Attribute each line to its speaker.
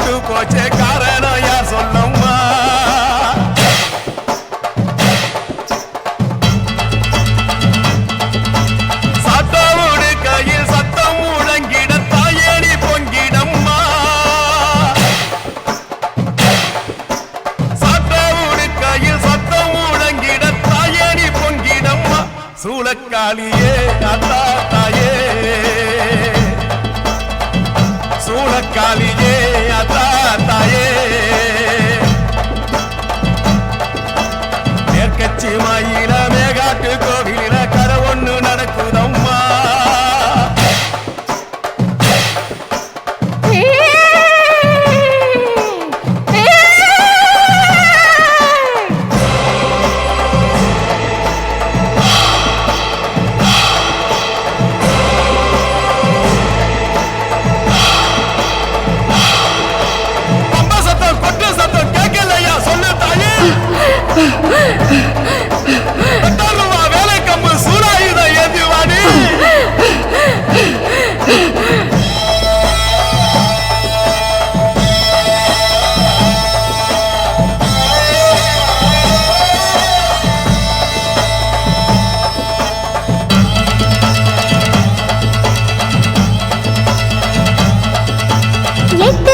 Speaker 1: பட்டு போச்சே காரணம் யார் சொல்லம்மா சத்தமுடு கையில் சத்தம் முழங்கிட தாயணி பொங்கிடம்மா. சத்தமுடு கையில் சத்தம் முழங்கிட தாயணி பொங்கிடம்மா. சூழக்காளியே அத்தா Shima.
Speaker 2: calles